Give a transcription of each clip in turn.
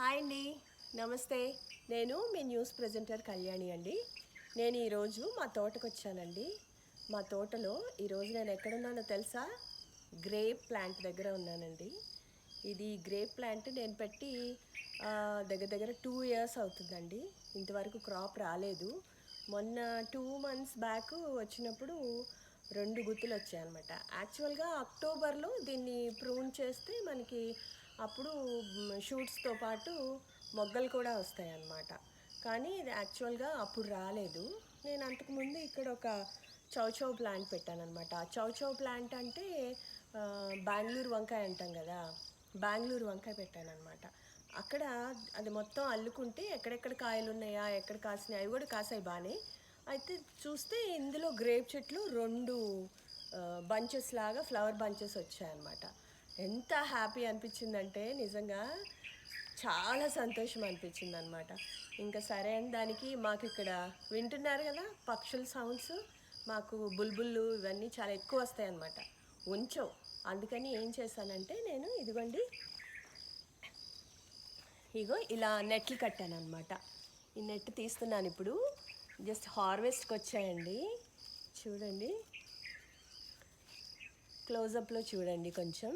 Hi అండి. నమస్తే. నేను మీ న్యూస్ ప్రజెంటర్ కళ్యాణి అండి. నేను ఈరోజు మా తోటకు వచ్చానండి మా తోటలో ఈరోజు నేను ఎక్కడున్నానో తెలుసా? గ్రేప్ ప్లాంట్ దగ్గర ఉన్నానండి. ఇది గ్రేప్ ప్లాంట్ నేను పెట్టి దగ్గర దగ్గర టూ ఇయర్స్ అవుతుందండి. ఇంతవరకు క్రాప్ రాలేదు. మొన్న టూ మంత్స్ బ్యాక్ వచ్చినప్పుడు రెండు గుత్తులు వచ్చాయన్నమాట యాక్చువల్గా అక్టోబర్లో దీన్ని ప్రూన్ చేస్తే మనకి అప్పుడు షూట్స్తో పాటు మొగ్గలు కూడా వస్తాయి అన్నమాట కానీ ఇది యాక్చువల్గా అప్పుడు రాలేదు. నేను అంతకుముందు ఇక్కడ ఒక చౌచౌ ప్లాంట్ పెట్టాను అనమాట చౌచౌ ప్లాంట్ అంటే బెంగళూరు వంకాయ అంటాం కదా బెంగళూరు వంకాయ పెట్టాను అనమాట అక్కడ అది మొత్తం అల్లుకుంటే ఎక్కడెక్కడ కాయలు ఉన్నాయా ఎక్కడ కాసినాయి అవి కూడా కాసాయి బాగానే. అయితే చూస్తే ఇందులో గ్రేప్ చెట్లు రెండు బంచెస్ లాగా ఫ్లవర్ బంచెస్ వచ్చాయన్నమాట. ఎంత హ్యాపీ అనిపించిందంటే నిజంగా చాలా సంతోషం అనిపించింది అనమాట ఇంకా సరే అని దానికి మాకు ఇక్కడ వింటున్నారు కదా పక్షుల సౌండ్స్ మాకు బుల్బుల్లు ఇవన్నీ చాలా ఎక్కువ వస్తాయి అన్నమాట ఉంచవు అందుకని ఏం చేశానంటే నేను ఇదిగోండి ఇగో ఇలా నెట్లు కట్టాను అనమాట ఈ నెట్ తీస్తున్నాను ఇప్పుడు. జస్ట్ హార్వెస్ట్కి వచ్చాయండి చూడండి. క్లోజప్లో చూడండి కొంచెం.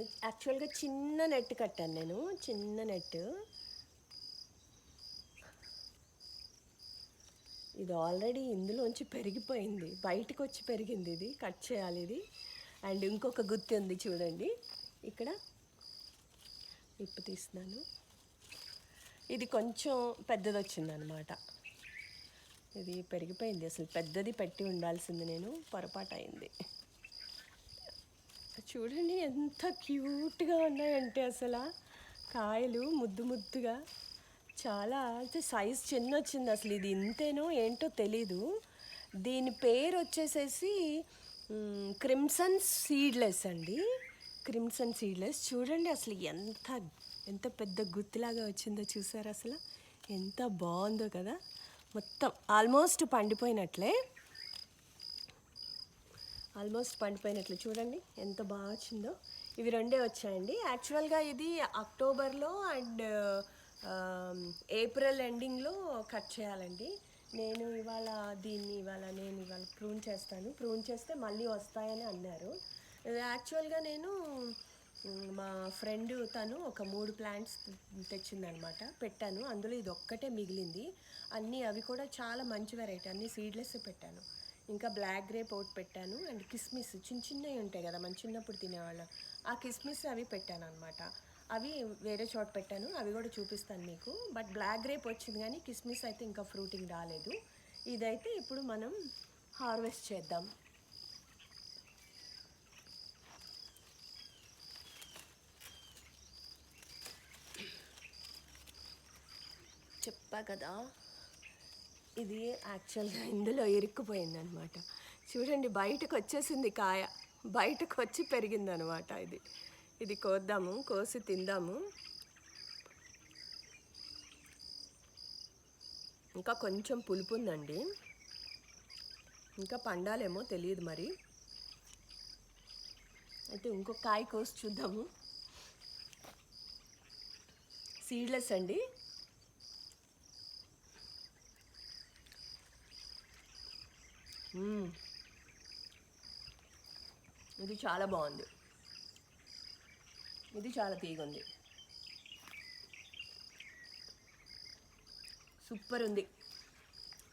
యాక్చువల్గా చిన్న నెట్ కట్టాను నేను చిన్న నెట్ ఇది ఆల్రెడీ ఇందులోంచి పెరిగిపోయింది బయటకు వచ్చి పెరిగింది ఇది కట్ చేయాలి ఇది. అండ్ ఇంకొక గుత్తి ఉంది చూడండి ఇక్కడ ఇప్పు తీస్తున్నాను. ఇది కొంచెం పెద్దది వచ్చిందనమాట ఇది పెరిగిపోయింది అసలు పెద్దది పెట్టి ఉండాల్సింది నేను పొరపాటు అయింది చూడండి ఎంత క్యూట్గా ఉన్నాయంటే అసలు. కాయలు ముద్దు ముద్దుగా. చాలా అయితే సైజ్ చిన్న వచ్చింది అసలు ఇది ఇంతేనో ఏంటో తెలీదు. దీని పేరు వచ్చేసేసి క్రిమ్సన్ సీడ్లెస్ అండి. క్రిమ్సన్ సీడ్లెస్ చూడండి అసలు ఎంత ఎంత పెద్ద గుత్తిలాగా వచ్చిందో చూసారు అసలు? ఎంత బాగుందో కదా. మొత్తం ఆల్మోస్ట్ పండిపోయినట్లే. ఆల్మోస్ట్ పండిపోయినట్లు. చూడండి ఎంత బాగా వచ్చిందో. ఇవి రెండే వచ్చాయండి. యాక్చువల్గా ఇది అక్టోబర్లో అండ్ ఏప్రిల్ ఎండింగ్లో కట్ చేయాలండి. నేను ఇవాళ దీన్ని ఇవాళ నేను ఇవాళ ప్రూన్ చేస్తాను. ప్రూన్ చేస్తే మళ్ళీ వస్తాయని అన్నారు. యాక్చువల్గా నేను మా ఫ్రెండ్ తను ఒక మూడు ప్లాంట్స్ తెచ్చిందనమాట. పెట్టాను. అందులో ఇది ఒక్కటే మిగిలింది. అన్నీ అవి కూడా చాలా మంచి వెరైటీ. అన్నీ సీడ్లెస్ పెట్టాను. ఇంకా బ్లాక్ గ్రేప్ ఒకటి పెట్టాను. అండ్ కిస్మిస్ చిన్న చిన్నవి ఉంటాయి కదా మన చిన్నప్పుడు తినేవాళ్ళం. ఆ కిస్మిస్ అవి పెట్టాను అనమాట అవి వేరే చోట పెట్టాను. అవి కూడా చూపిస్తాను మీకు. బట్ బ్లాక్ గ్రేప్ వచ్చింది కానీ కిస్మిస్ అయితే ఇంకా ఫ్రూటింగ్ రాలేదు. ఇదైతే ఇప్పుడు మనం హార్వెస్ట్ చేద్దాం. చెప్పా కదా ఇది యాక్చువల్గా ఇందులో ఇరుక్కుపోయింది అనమాట చూడండి బయటకు వచ్చేసింది కాయ. బయటకు వచ్చి పెరిగిందనమాట ఇది. ఇది కోద్దాము కోసి తిందాము. ఇంకా కొంచెం పులుపు ఉందండి ఇంకా పండాలేమో తెలియదు మరి. అయితే ఇంకొక కాయ కోసి చూద్దాము. సీడ్లెస్ అండి. ఇది చాలా బాగుంది. ఇది చాలా తీగుంది. సూపర్ ఉంది.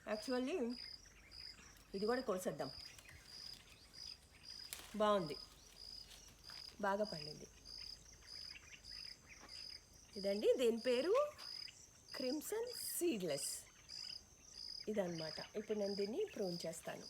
యాక్చువల్లీ ఇది కూడా కోసేద్దాం. బాగుంది. బాగా పండింది. ఇదండి దీని పేరు క్రిమ్సన్ సీడ్లెస్. ఇదనమాట ఇప్పుడు నేను దీన్ని ప్రూన్ చేస్తాను.